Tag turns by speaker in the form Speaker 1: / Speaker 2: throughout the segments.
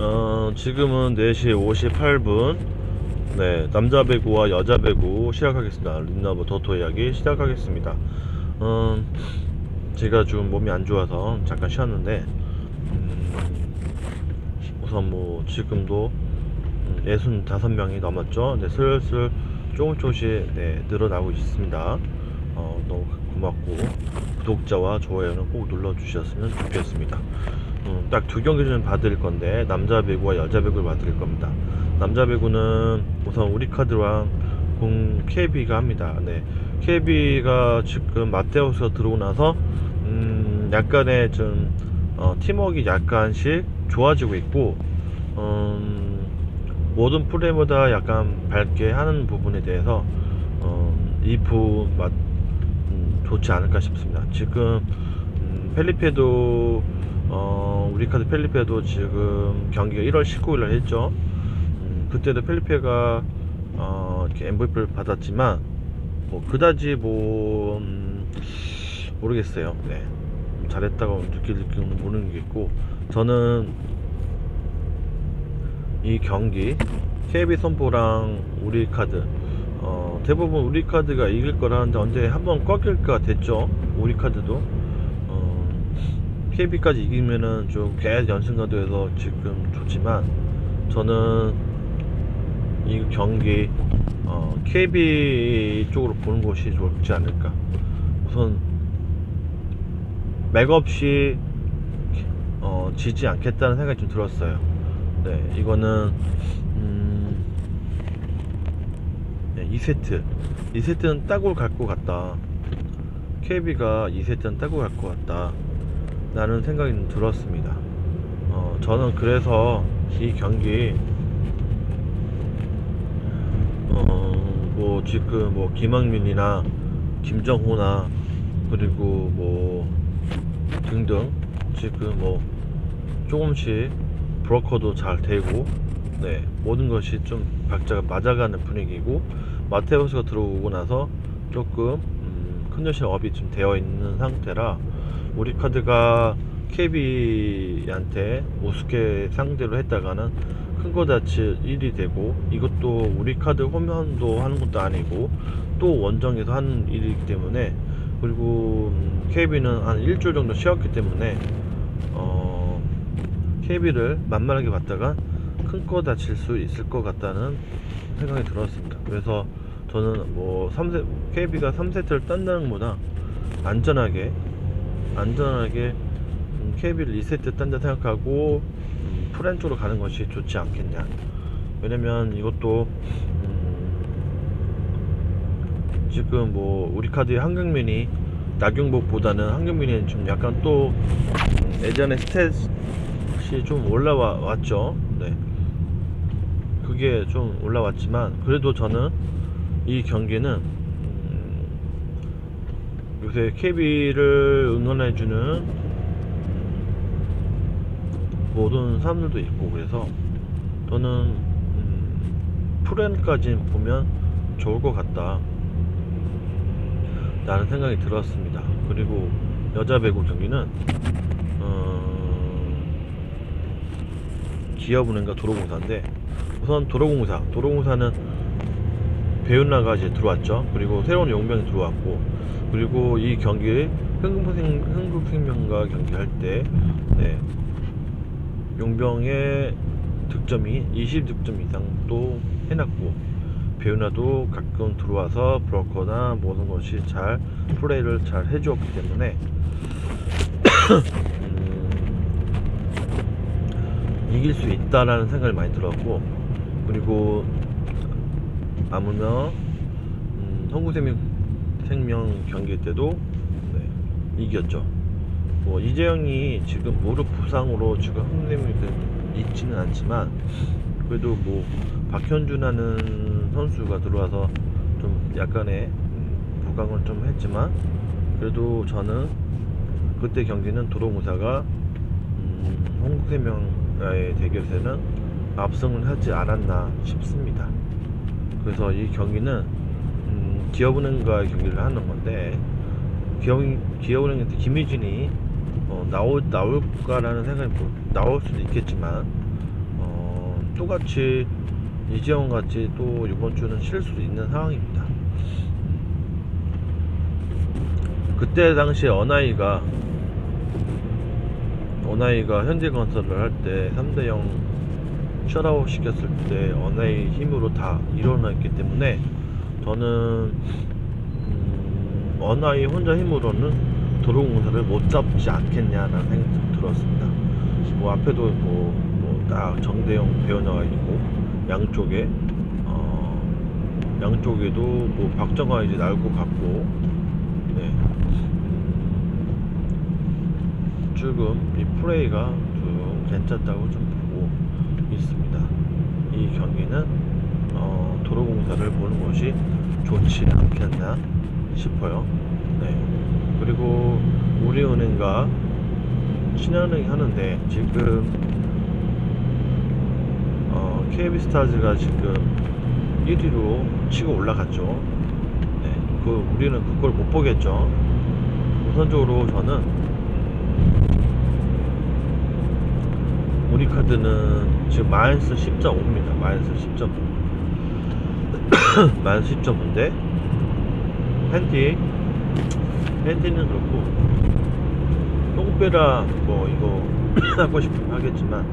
Speaker 1: 어, 지금은 4시 58분. 네, 남자 배구와 여자 배구 시작하겠습니다. 린너버 도토 이야기 시작하겠습니다. 음, 제가 좀 몸이 안 좋아서 잠깐 쉬었는데, 음, 우선 뭐, 지금도 65명이 넘었죠. 네, 슬슬 조금 조금씩 네, 늘어나고 있습니다. 어, 너무 고맙고, 구독자와 좋아요는 꼭 눌러주셨으면 좋겠습니다. 음, 딱두 경기는 받을 건데 남자 배구와 여자 배구를 받을 겁니다. 남자 배구는 우선 우리 카드랑 공 KB가 합니다. 네, KB가 지금 마테우스가 들어오고 나서 음, 약간의 좀 어, 팀워크 약간씩 좋아지고 있고 음, 모든 플레이보다 약간 밝게 하는 부분에 대해서 어, 음, 좋지 않을까 싶습니다. 지금 음, 펠리페도 어, 우리 카드 펠리페도 지금 경기가 1월 19일 날 했죠. 음, 그때도 펠리페가 어, 이렇게 MVP를 받았지만 뭐 그다지 뭐 음, 모르겠어요. 네. 잘했다고 느낄 느낌은 모르겠고 저는 이 경기 KB 선포랑 우리 카드 어, 대부분 우리 카드가 이길 거라는데 언제 한번 꺾일까 됐죠. 우리 카드도 어, KB까지 이기면은 좀 계속 연승가도에서 지금 좋지만 저는 이 경기 어, KB 쪽으로 보는 것이 좋지 않을까. 우선 맥없이 어, 지지 않겠다는 생각이 좀 들었어요. 네, 이거는 음, 네, 2세트 2세트는 따고 갈 것 같다. KB가 2세트는 따고 갈 것 같다. 라는 생각이 좀 들었습니다. 어, 저는 그래서 이 경기 어, 뭐 지금 뭐 김학민이나 김정호나 그리고 뭐 등등 지금 뭐 조금씩 브로커도 잘 되고 네 모든 것이 좀 박자가 맞아가는 분위기고 마테우스가 들어오고 나서 조금 음, 컨디션 업이 좀 되어 있는 상태라 우리 카드가 KB한테 우습게 상대로 했다가는 큰 거 다치 일이 되고 이것도 우리 카드 홈런도 하는 것도 아니고 또 원정에서 하는 일이기 때문에 그리고 음, KB는 한 일주일 정도 쉬었기 때문에 어, KB를 만만하게 봤다가 큰거 다칠 수 있을 것 같다는 생각이 들었습니다. 그래서 저는 뭐 3세, KB가 3세트를 딴다는 것보다 안전하게 안전하게 음, KB를 2세트 딴다 생각하고 음, 프렌 쪽으로 가는 것이 좋지 않겠냐. 왜냐면 이것도 음, 지금 뭐 우리 카드의 한경민이 나경복보다는 한경민이 좀 약간 또 음, 예전에 스탯이 좀 올라와 왔죠. 네. 그게 좀 올라왔지만 그래도 저는 이 경기는 음, 요새 KB를 응원해주는 음, 모든 사람들도 있고 그래서 저는 음, 프렌까지 보면 좋을 것 같다 라는 생각이 들었습니다. 그리고 여자 배구 경기는 어, 기업은행과 도로공사인데 우선 도로공사. 도로공사는 배윤나가 이제 들어왔죠. 그리고 새로운 용병이 들어왔고 그리고 이 경기 흥국생, 흥국생명과 경기할 때 네, 용병의 득점이 20득점 이상 또 해놨고 배우나도 가끔 들어와서 브로커나 모든 것이 잘 플레이를 잘 해주었기 때문에 음, 이길 수 있다라는 생각이 많이 들었고 그리고 아무며 음, 홍구생명 생명 경기 때도 네, 이겼죠. 뭐 이재영이 지금 무릎 부상으로 지금 흥림이 있지는 않지만 그래도 뭐 박현준하는 선수가 들어와서 좀 약간의 음, 부강을 좀 했지만 그래도 저는 그때 경기는 도로무사가 음, 홍국생명과의 대결에서는 압승을 하지 않았나 싶습니다. 그래서 이 경기는 음, 기업은행과의 경기를 하는 건데 기업 기업은행한테 김희진이 어, 나올 나올까라는 생각이 뭐, 나올 수도 있겠지만 똑같이 이재원 같이 또 이번 주는 쉴수 있는 상황입니다. 그때 당시에 어나이가 어나이가 현대건설을 할 때 3대0 셧아웃 시켰을 때 어나이 힘으로 다 일어났기 때문에 저는 음, 어나이 혼자 힘으로는 도로공사를 못 잡지 않겠냐라는 생각이 좀 들었습니다. 뭐 앞에도 뭐뭐딱 정대용 배우나가 있고 양쪽에 어 양쪽에도 뭐 박정아 이제 날고 갔고 네 음, 조금 이 플레이가 좀 괜찮다고 좀. 이 경기는 어, 도로공사를 보는 것이 좋지 않겠나 싶어요. 네. 그리고 우리은행과 신한은행이 하는데 지금 어, KB스타즈가 지금 1위로 치고 올라갔죠. 네. 그 우리는 그걸 못 보겠죠. 우선적으로 저는 우리카드는 지금 마이너스 10.5입니다. 마이너스 10.5. 마이너스 10.5인데 팬티 팬티는 그렇고 똥배라 뭐 이거 하고 싶으면 하겠지만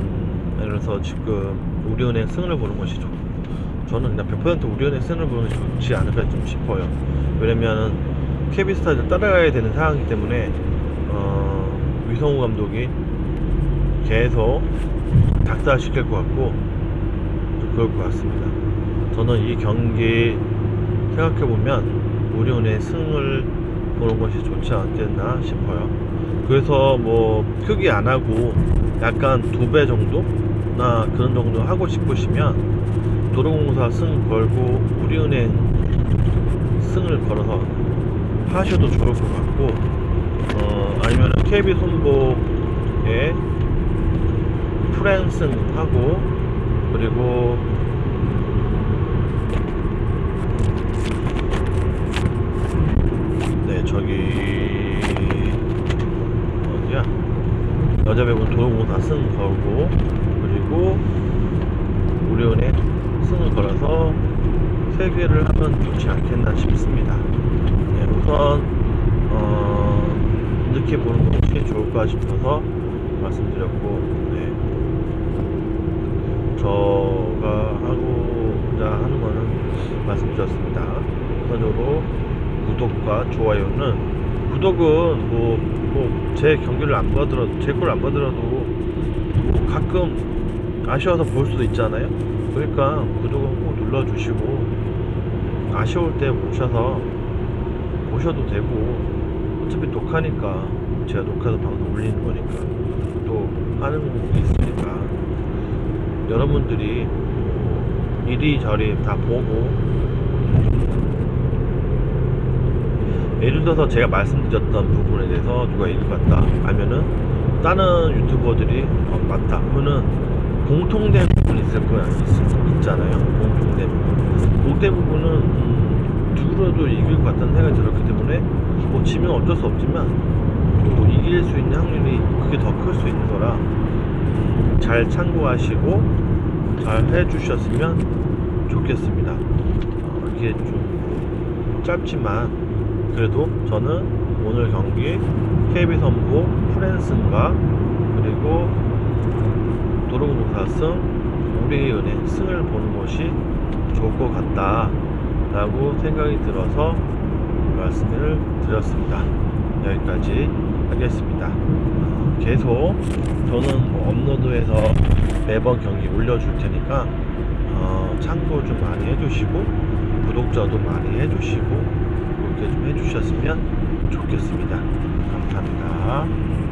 Speaker 1: 음, 예를 들어서 지금 우리은행 승을 보는 것이 좋고 저는 그냥 100% 우리은행 승을 보는 것이 좋지 않을까 좀 싶어요 왜냐면은 KB스타를 따라가야 되는 상황이기 때문에 어, 위성우 감독이 계속 닭살시킬 것 같고 좀 그럴 것 같습니다 저는 이 경기 생각해보면 우리은의 승을 보는 것이 좋지 않겠나 싶어요. 그래서 뭐 크게 안 하고 약간 두 배 정도나 그런 정도 하고 싶으시면 도로공사 승 걸고 우리은행 승을 걸어서 하셔도 좋을 것 같고 어 아니면 KB 손보에 프랜승 하고 그리고 네 저기 어디야? 여자 배우 도용공사 승 걸고 그리고 우리은의 승을 걸어서 세 개를 하면 좋지 않겠나 싶습니다. 네, 우선 어, 이렇게 보는 것이 좋을까 싶어서 말씀드렸고 네. 저가 하고자 하는 거는 말씀드렸습니다 우선적으로 구독과 좋아요는 구독은 뭐뭐제 경기를 안 봐더라도 제 걸 안 봐더라도 뭐 가끔 아쉬워서 볼 수도 있잖아요. 그러니까 구독은 꼭 눌러주시고 아쉬울 때 오셔서 보셔도 되고 어차피 녹화니까 제가 녹화도 방송 올리는 거니까 또 하는 게 있으니까 여러분들이 이리저리 다 보고 예를 들어서 제가 말씀드렸던 부분에 대해서 누가 얘기를 같다 하면은 다른 유튜버들이 어, 맞다 그러면은 공통된 부분이 있을 거야. 있, 있잖아요. 공통된 부분. 공통된 부분은 음, 누구라도 이길 것 같다는 생각이 들었기 때문에 뭐 지면 어쩔 수 없지만 또 이길 수 있는 확률이 그게 더 클 수 있는 거라 음, 잘 참고하시고 잘 해주셨으면 좋겠습니다. 어, 이게 좀 짧지만 그래도 저는 오늘 경기 KB 선부 프랜슨과 그리고 도로공사승 우리은행 승을 보는 것이 좋을 것 같다 라고 생각이 들어서 말씀을 드렸습니다 여기까지 하겠습니다 어, 계속 저는 뭐 업로드해서 매번 경기 올려줄 테니까 어, 참고 좀 많이 해주시고 구독자도 많이 해주시고 그렇게 좀 해주셨으면 좋겠습니다. 감사합니다.